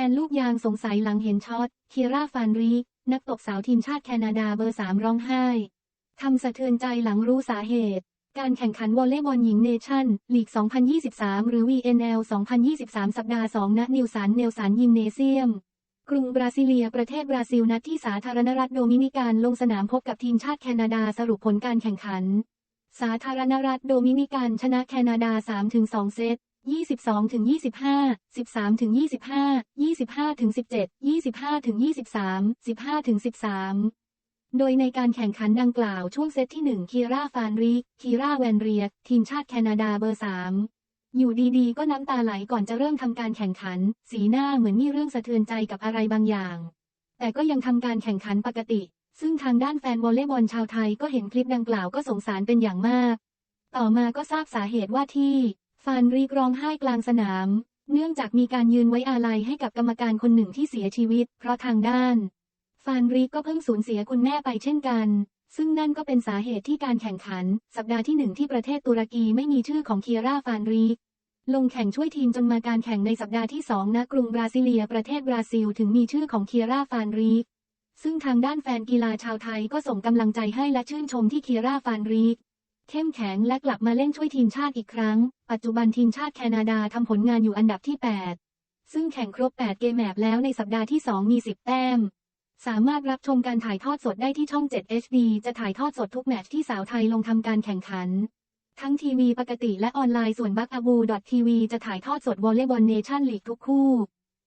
แฟนลูกยางสงสัยหลังเห็นช็อตคีราฟานรี นักตบสาวทีมชาติแคนาดาเบอร์สามร้องไห้ ทำสะเทือนใจหลังรู้สาเหตุ การแข่งขันวอลเลย์บอลหญิงเนชั่น ลีก 2023 หรือ VNL 2023 สัปดาห์ 2 ณ นิวสัน เนลสันยิมเนเซียม กรุงบราซิเลีย ประเทศบราซิล นัดที่สาธารณรัฐโดมินิกันลงสนามพบกับทีมชาติแคนาดาสรุปผลการแข่งขัน สาธารณรัฐโดมินิกันชนะแคนาดา 3-2 เซต 22ถึง25 13ถึง25 25ถึง17 25ถึง23 15ถึง13 โดยในการแข่งขันดังกล่าวช่วงเซตที่ 1 คีราฟานริก คีราแวนเรียก ทีมชาติแคนาดาเบอร์ 3 อยู่ดีๆ ก็น้ำตาไหลก่อนจะเริ่มทำการแข่งขัน สีหน้าเหมือนมีเรื่องสะเทือนใจกับอะไรบางอย่าง แต่ก็ยังทำการแข่งขันปกติ ซึ่งทางด้านแฟนวอลเลย์บอลชาวไทยก็เห็นคลิปดังกล่าวก็สงสารเป็นอย่างมาก ต่อมาก็ทราบสาเหตุว่าที่ ฟานรีกร้องไห้กลางสนาม เนื่องจากมีการยืนไว้อาลัยให้กับกรรมการคนหนึ่งที่เสียชีวิต เพราะทางด้าน ฟานรีก็เพิ่งสูญเสียคุณแม่ไปเช่นกัน ซึ่งนั่นก็เป็นสาเหตุที่การแข่งขัน สัปดาห์ที่หนึ่งที่ประเทศตุรกีไม่มีชื่อของเคียร่าฟานรีลงแข่งช่วยทีมจนมาการแข่งในสัปดาห์ที่สองณกรุงบราซิเลียประเทศบราซิลถึงมีชื่อของเคียร่าฟานรีซึ่งทางด้านแฟนกีฬาชาวไทยก็ส่งกำลังใจให้และชื่นชมที่เคียร่าฟานรี เข้มแข็งและกลับมาเล่นช่วยทีมชาติอีกครั้ง ปัจจุบันทีมชาติแคนาดาทำผลงานอยู่อันดับที่ 8 ซึ่งแข่งครบ 8 เกมแมปแล้วในสัปดาห์ที่ 2 มี 10 แต้ม สามารถรับชมการถ่ายทอดสดได้ที่ช่อง 7 HD จะถ่ายทอดสดทุกแมตช์ที่สาวไทยลงทำการแข่งขัน ทั้งทีวีปกติและออนไลน์ส่วนบักอบูทีวีจะถ่ายทอดสดวอลเลย์บอลเนชั่นลีกทุกคู่